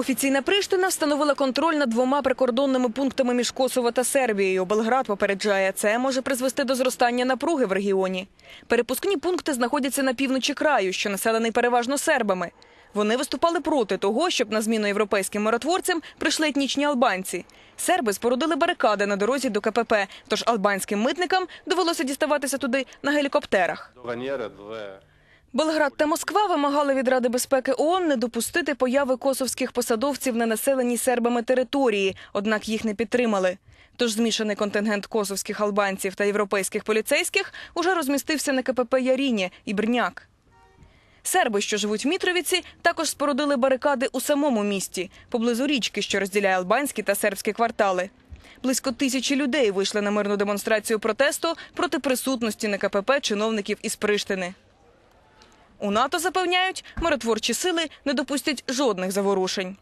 Офіційна Приштина встановила контроль над двома прикордонними пунктами між Косово та Сербією. Белград попереджає, це може призвести до зростання напруги в регіоні. Перепускні пункти знаходяться на півночі краю, що населений переважно сербами. Вони виступали проти того, щоб на зміну європейським миротворцям прийшли етнічні албанці. Серби спорудили барикади на дорозі до КПП, тож албанським митникам довелося діставатися туди на гелікоптерах. Белград та Москва вимагали від Ради безпеки ООН не допустити появи косовських посадовців на населеній сербами території, однак їх не підтримали. Тож змішаний контингент косовських албанців та європейських поліцейських уже розмістився на КПП Яріні і Брняк. Серби, що живуть в Мітровіці, також спорудили барикади у самому місті, поблизу річки, що розділяє албанські та сербські квартали. Близько тисячі людей вийшли на мирну демонстрацію протесту проти присутності на КПП чиновників із Приштини. У НАТО запевняють, миротворчі сили не допустять жодних заворушень.